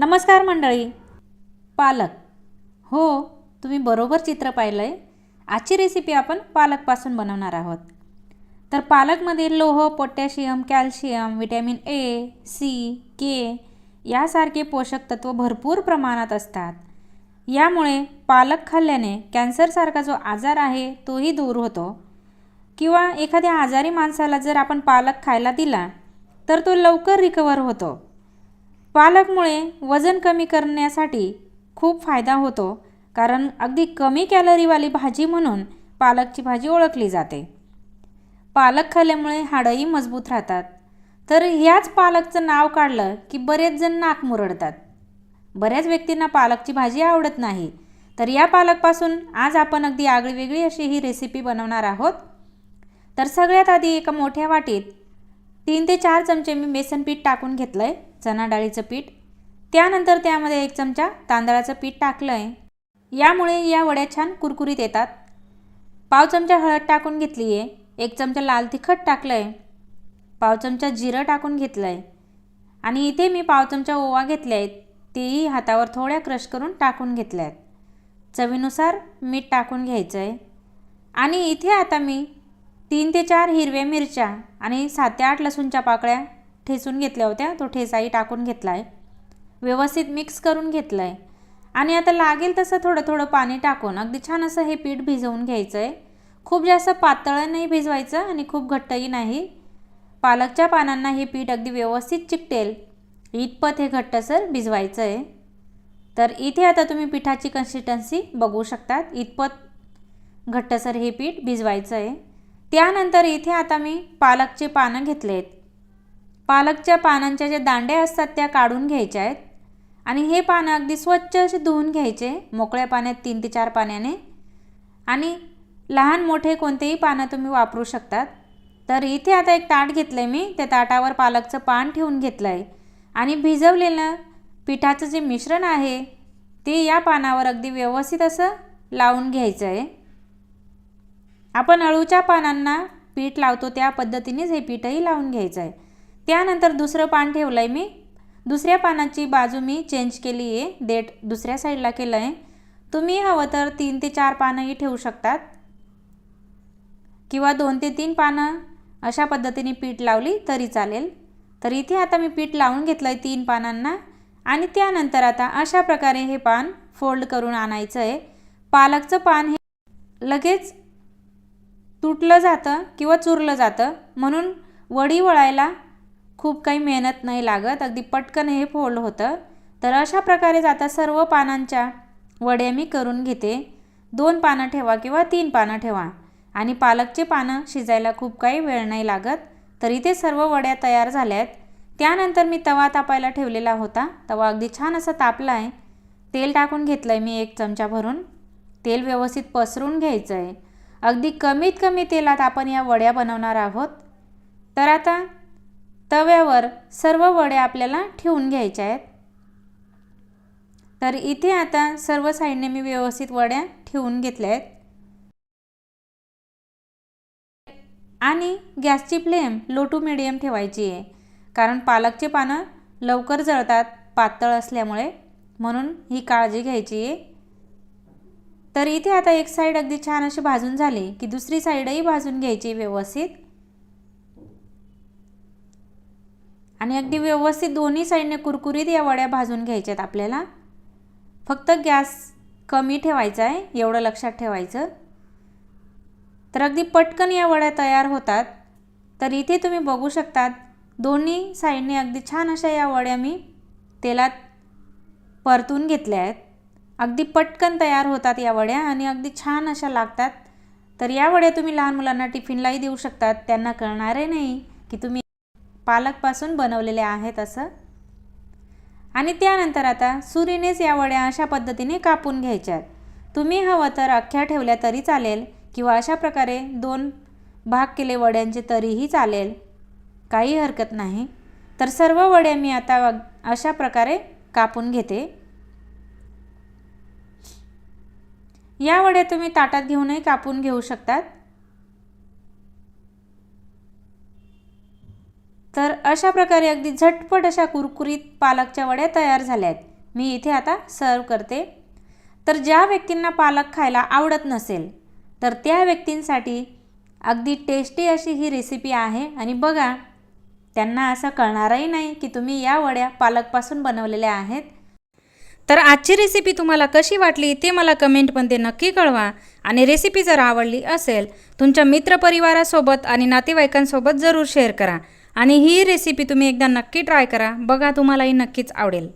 नमस्कार मंडळी. पालक. हो तुम्ही बरोबर चित्र पाहिलं आहे आजची रेसिपी आपण पालकपासून बनवणार आहोत. तर पालकमध्ये लोह potassium calcium vitamin A C K यासारखे पोषक तत्व भरपूर प्रमाणात असतात. यामुळे पालक खाल्ल्याने कॅन्सरसारखा जो आजार आहे तोही दूर होतो. किंवा एखाद्या आजारी माणसाला जर आपण पालक खायला दिला तर तो लवकर रिकवर होतो. पालकमुळे वजन कमी करण्यासाठी खूप फायदा होतो कारण अगदी कमी कॅलरीवाली भाजी म्हणून पालकची भाजी ओळखली जाते. पालक खाल्ल्यामुळे हाडंही मजबूत राहतात. तर ह्याच पालकचं नाव काढलं की बरेच जण नाक मुरडतात. बऱ्याच व्यक्तींना पालकची भाजी आवडत नाही. तर या पालकपासून आज आपण अगदी आगळीवेगळी अशी ही रेसिपी बनवणार आहोत. तर सगळ्यात आधी एका मोठ्या वाटीत तीन ते चार चमचे मी बेसन पीठ टाकून घेतलं आहे चणा डाळीचं पीठ. त्यानंतर त्यामध्ये एक चमचा तांदळाचं पीठ टाकलं आहे यामुळे या वड्या छान कुरकुरीत येतात. पाव चमचा हळद टाकून घेतली आहे एक चमचा लाल तिखट टाकलं आहे पाव चमचा जिरं टाकून घेतलं आहे आणि इथे मी पाव चमचा ओवा घेतले आहेत तेही हातावर थोड्या क्रश करून टाकून घेतल्या आहेत चवीनुसार मीठ टाकून घ्यायचं आहे आणि इथे आता मी तीन ते चार हिरव्या मिरच्या आणि सात ते आठ लसूणच्या पाकळ्या ठेचून घेतल्या होत्या. तो ठेचाही टाकून घेतला आहे व्यवस्थित मिक्स करून घेतलं आहे आणि आता लागेल तसं थोडं थोडं पाणी टाकून अगदी छान असं हे पीठ भिजवून घ्यायचं आहे खूप जास्त पातळ नाही भिजवायचं आणि खूप घट्टही नाही. पालकच्या पानांना हे पीठ अगदी व्यवस्थित चिकटेल. इतपत हे घट्टसर भिजवायचं आहे तर इथे आता तुम्ही पिठाची कन्सिस्टन्सी बघू शकतात. इतपत घट्टसर हे पीठ भिजवायचं आहे त्यानंतर इथे आता मी पालकचे पानं घेतले आहेत पालकच्या पानांच्या ज्या दांड्या असतात त्या काढून घ्यायच्या आहेत. आणि हे पानं अगदी स्वच्छ असे धुवून घ्यायचे मोकळ्या पाण्यात तीन ते चार पाण्याने. आणि लहान मोठे कोणतेही पानं तुम्ही वापरू शकतात. तर इथे आता एक ताट घेतलं आहे मी. त्या ताटावर पालकचं पान ठेवून घेतलं आहे आणि भिजवलेलं पिठाचं जे मिश्रण आहे ते या पानावर अगदी व्यवस्थित असं लावून घ्यायचं आहे आपण अळूच्या पानांना पीठ लावतो त्या पद्धतीनेच हे पीठही लावून घ्यायचं आहे त्यानंतर दुसरं पान ठेवलं आहे मी. दुसऱ्या पानाची बाजू मी चेंज केली आहे. देठ दुसऱ्या साईडला केलं आहे तुम्ही हवं तर तीन ते चार पानंही ठेवू शकतात. किंवा दोन ते तीन पानं अशा पद्धतीने पीठ लावली तरी चालेल. तर इथे आता मी पीठ लावून घेतलं आहे तीन पानांना. आणि त्यानंतर आता अशा प्रकारे हे पान फोल्ड करून आणायचं आहे पालकचं पान हे लगेच तुटलं जातं किंवा चुरलं जातं. म्हणून वडी वळायला खूप काही मेहनत नाही लागत. अगदी पटकन हे फोल्ड होतं. तर अशा प्रकारेच आता सर्व पानांच्या वड्या मी करून घेते. दोन पानं ठेवा किंवा तीन पानं ठेवा. आणि पालकचे पानं शिजायला खूप काही वेळ नाही लागत. तर इथे सर्व वड्या तयार झाल्या आहेत त्यानंतर मी तवा तापायला ठेवलेला होता. तवा अगदी छान असा तापला आहे तेल टाकून घेतलं आहे मी एक चमचा भरून. तेल व्यवस्थित पसरून घ्यायचं आहे अगदी कमीत कमी तेलात आपण या वड्या बनवणार आहोत. तर आता तव्यावर सर्व वड्या आपल्याला ठेवून घ्यायच्या आहेत. तर इथे आता सर्व साईडने मी व्यवस्थित वड्या ठेवून घेतल्या आहेत. आणि गॅसची फ्लेम लो टू मिडियम ठेवायची आहे. कारण पालकचे पानं लवकर जळतात पातळ असल्यामुळे. म्हणून ही काळजी घ्यायची आहे. तर इथे आता एक साईड अगदी छान अशी भाजून झाली की दुसरी साईडही भाजून घ्यायची व्यवस्थित. आणि अगदी व्यवस्थित दोन्ही साईडने कुरकुरीत या वड्या भाजून घ्यायच्यात आपल्याला. फक्त गॅस कमी ठेवायचा आहे एवढं लक्षात ठेवायचं. तर अगदी पटकन या वड्या तयार होतात. तर इथे तुम्ही बघू शकतात दोन्ही साईडने अगदी छान अशा या वड्या मी तेलात परतून घेतल्या आहेत. अगदी पटकन तयार होतात या वड्या आणि अगदी छान अशा लागतात. तर या वड्या तुम्ही लहान मुलांना टिफिनलाही देऊ शकतात त्यांना कळणारे नाही की तुम्ही पालकपासून बनवलेल्या आहेत असं. आणि त्यानंतर आता सुरीनेच या वड्या अशा पद्धतीने कापून घ्यायच्यात. तुम्ही हवं तर अख्ख्या ठेवल्या तरी चालेल किंवा अशा प्रकारे दोन भाग केले वड्यांचे तरीही चालेल. काही हरकत नाही. तर सर्व वड्या मी आता अशा प्रकारे कापून घेते. या वड्या तुम्ही ताटात घेऊनही कापून घेऊ शकतात. तर अशा प्रकारे अगदी झटपट अशा कुरकुरीत पालकच्या वड्या तयार झाल्या आहेत मी इथे आता सर्व करते. तर ज्या व्यक्तींना पालक खायला आवडत नसेल तर त्या व्यक्तींसाठी अगदी टेस्टी अशी ही रेसिपी आहे. आणि बघा त्यांना असं कळणारही नाही की तुम्ही या वड्या पालकपासून बनवलेल्या आहेत. तर आजची रेसिपी तुम्हाला कशी वाटली ते मला कमेंटमध्ये नक्की कळवा. आणि रेसिपी जर आवडली असेल तुमच्या मित्रपरिवारासोबत आणि नातेवाईकांसोबत जरूर शेअर करा. आणि ही रेसिपी तुम्ही एकदा नक्की ट्राय करा. बघा तुम्हालाही नक्कीच आवडेल.